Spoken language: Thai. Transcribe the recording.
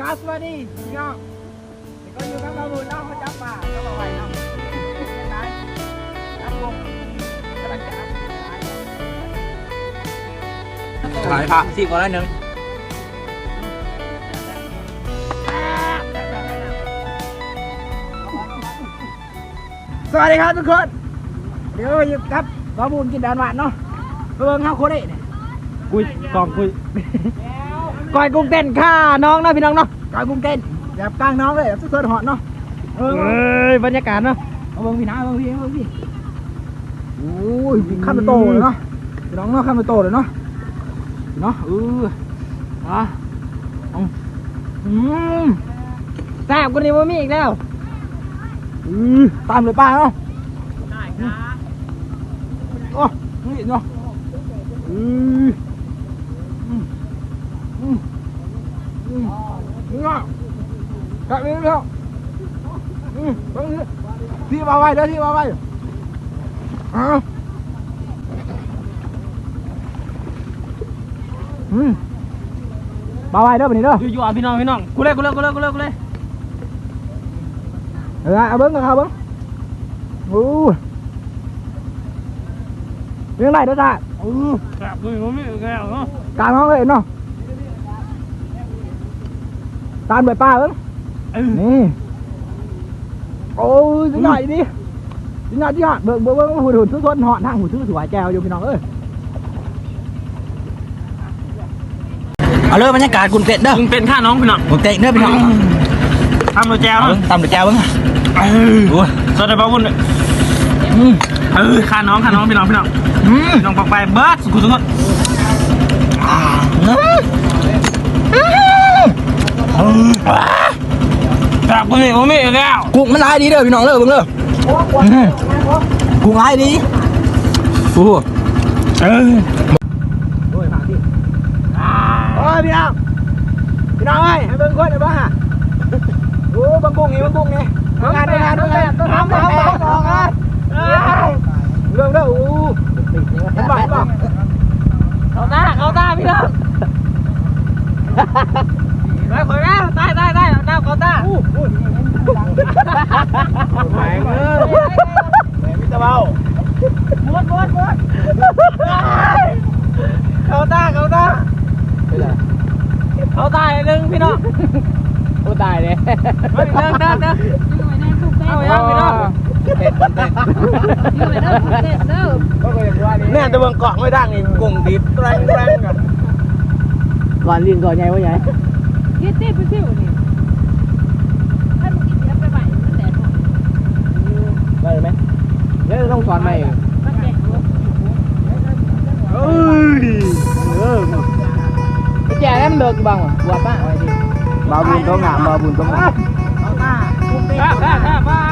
ครับสวัสดีพี่น้องเดี๋ยวก็อยู่กับเราบุญน้องเขาจับป่าก็มาไหวน้องเป็นไงครับผมกำลังจะอัพขายผักสิบกว่าแล้วหนึ่งสวัสดีครับทุกคน เดี๋ยวอยู่ครับบาบูนกินดานหวานเนาะเพิ่งเข้าโคเด้เนี่ยคุยกองคุย ก้อยกุ้งเต้นข้าน้องเนาะพี่น้องเนาะก้อยกุ้งเต้นแบบกลางน้องเลยแบบสุดๆหอดเนาะเอเอ้อยบรรยากาศเนาะเอาเบิ่งพี่นะเอาเบิ่งพี่เอาเบิ่งพี่โอ้ยข้ามไปโตเลยเนาะพี่น้องเนาะข้ามไปโตเลยเนาะเนาะเอออะเอาอืมแซ่บกว่านี้ว่ามีอีกแล้วอือตามเลยป้าเนาะได้ครับโอ้นี่เนาะอือ อืมอืมอืมนี่เนาะกลับไปแล้วอืมตรงนี้ที่มาไว้เด้อที่มาไว้เอาอืมมาไว้เด้อบันนี้เด้ ตามไปป้าเบิ้งเออนี่ โอ้ยสิหน่อยดิสิหน่อยที่หอดเบิ้งเบิ้งเบิ้งหูถุนทุกคนหอดนั่งหูทื่อสวยแจวอยู่พี่น้องเอ้ยเอาเลยบรรยากาศกุนเป็ดเด้อมึงเป็นข้าน้องพี่น้องกุนเป็ดเด้อพี่น้องทำมาแจวเอาเนาะเบิ่งตำเดือดแก้วเบิ้งเออโอ้ยสวัสดีบ้าวุ้นอืมเออข้าน้องข้าน้องพี่น้องพี่น้องอืมน้องปอกไปเบิร์ดสุขุสุขอ่าอืมอืม อืมอ่าแบบกูนี่กูไม่แล้วกุ้งมันลายดีเด้อพี่น้องเด้อเบิ่งเด้ออืมกุ้งลายดีโอ้โหเออโอ้ยมาที่โอ้ยพี่น้องพี่น้องเอ้ยให้เบิ้งคนเดี๋ยวเบิ้งฮะโอ้บังกุ้งนี่บังกุ้งนี่ทำงานทำงานทำงานทำทำทำทำงานเรื่องเรื่องโอ้เห็นป่ะเห็นป่ะ เขาตาเขาตาพี่น้องไปขอยแม่ตายตายตายน้ำเขาตา แหมเออแหมมิตรเบา ม้วนม้วนม้วนเขาตาเขาตา เขาตายหนึ่งพี่น้องโอ้ตายเลยเฮ้ยเดินเดินเดินเอาอย่างพี่น้องเต้นเต้นก็เคยว่านี่เนี่ยตะเบิงเกาะไม่ดังนี่กุ้งดิบแรงแรงกันก่อนลินก่อนใหญ่ว่าใหญ่ยี่สิบไปสิวนี่ถ้ามึงกินเสียไปใหม่มันแดดหมดได้ไหมเดี๋ยวต้องสอนใหม่ ไปแจกให้มันเลิกบ้